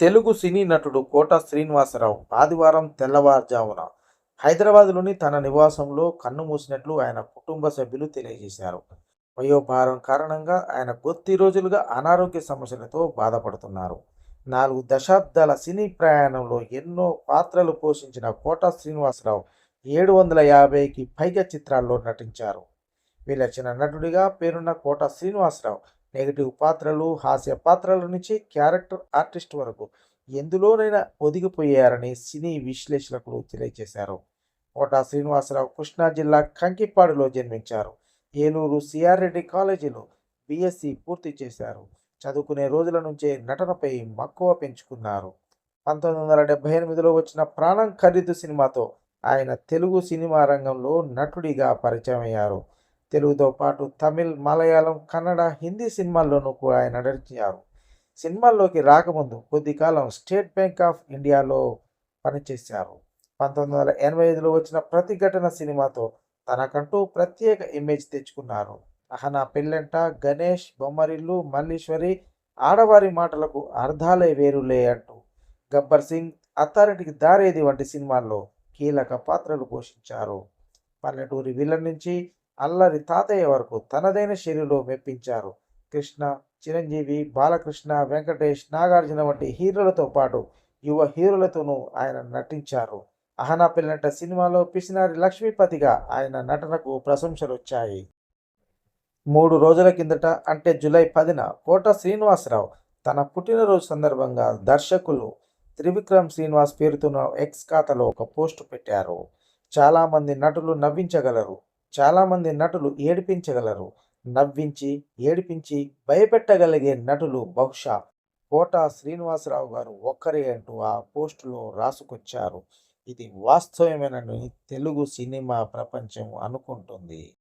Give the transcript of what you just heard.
తెలుగు సినీ నటుడు కోట శ్రీనివాసరావు ఆదివారం తెల్లవారుజామున హైదరాబాద్లోని తన నివాసంలో కన్ను మూసినట్లు ఆయన కుటుంబ సభ్యులు తెలియజేశారు. వయోభారం కారణంగా ఆయన కొద్ది రోజులుగా అనారోగ్య సమస్యలతో బాధపడుతున్నారు. నాలుగు దశాబ్దాల సినీ ప్రయాణంలో ఎన్నో పాత్రలు పోషించిన కోట శ్రీనివాసరావు ఏడు వందల యాభైకి పైగా చిత్రాల్లో నటించారు. విలక్షణ నటుడిగా పేరున్న కోట శ్రీనివాసరావు నెగటివ్ పాత్రలు హాస్య పాత్రల నుంచి క్యారెక్టర్ ఆర్టిస్ట్ వరకు ఎందులోనైనా ఒదిగిపోయారని సినీ విశ్లేషకులు తెలియజేశారు. కోట శ్రీనివాసరావు కృష్ణా జిల్లా కంకిపాడులో జన్మించారు. ఏలూరు సిఆర్ రెడ్డి కాలేజీలో బీఎస్సీ పూర్తి చేశారు. చదువుకునే రోజుల నుంచే నటనపై మక్కువ పెంచుకున్నారు. పంతొమ్మిది వందల డెబ్బై ఎనిమిదిలో వచ్చిన ప్రాణం ఖరీదు సినిమాతో ఆయన తెలుగు సినిమా రంగంలో నటుడిగా పరిచయం అయ్యారు తెలుగుతో పాటు తమిళ్ మలయాళం కన్నడ హిందీ సినిమాల్లోనూ కూడా ఆయన నటించారు. సినిమాల్లోకి రాకముందు కొద్ది కాలం స్టేట్ బ్యాంక్ ఆఫ్ ఇండియాలో పనిచేశారు. పంతొమ్మిది వందల ఎనభై ఐదులో వచ్చిన ప్రతిఘటన సినిమాతో తనకంటూ ప్రత్యేక ఇమేజ్ తెచ్చుకున్నారు. అహనా పెళ్ళంట గణేష్ బొమ్మరిల్లు మల్లీశ్వరి ఆడవారి మాటలకు అర్థాలే వేరులే అంటూ గబ్బర్ సింగ్ అత్తారింటికి దారేది వంటి సినిమాల్లో కీలక పాత్రలు పోషించారు. పల్లెటూరి విలన్ నుంచి అల్లరి తాతయ్య వరకు తనదైన శైలిలో మెప్పించారు. కృష్ణ చిరంజీవి బాలకృష్ణ వెంకటేష్ నాగార్జున వంటి హీరోలతో పాటు యువ హీరోలతోనూ ఆయన నటించారు. అహనా పిల్లంట సినిమాలో పిసినారి లక్ష్మీపతిగా ఆయన నటనకు ప్రశంసలు వచ్చాయి మూడు రోజుల కిందట అంటే జూలై పదిన కోట శ్రీనివాసరావు తన పుట్టినరోజు సందర్భంగా దర్శకులు త్రివిక్రమ్ శ్రీనివాస్ పేరుతో ఎక్స్ ఖాతాలో ఒక పోస్టు పెట్టారు. చాలామంది నటులు నవ్వించగలరు. చాలామంది నటులు ఏడిపించగలరు. నవ్వించి ఏడిపించి భయపెట్టగలిగే నటులు బహుశా కోట శ్రీనివాసరావు గారు ఒక్కరే అంటూ ఆ పోస్టులో రాసుకొచ్చారు. ఇది వాస్తవమేనని తెలుగు సినిమా ప్రపంచం అనుకుంటుంది.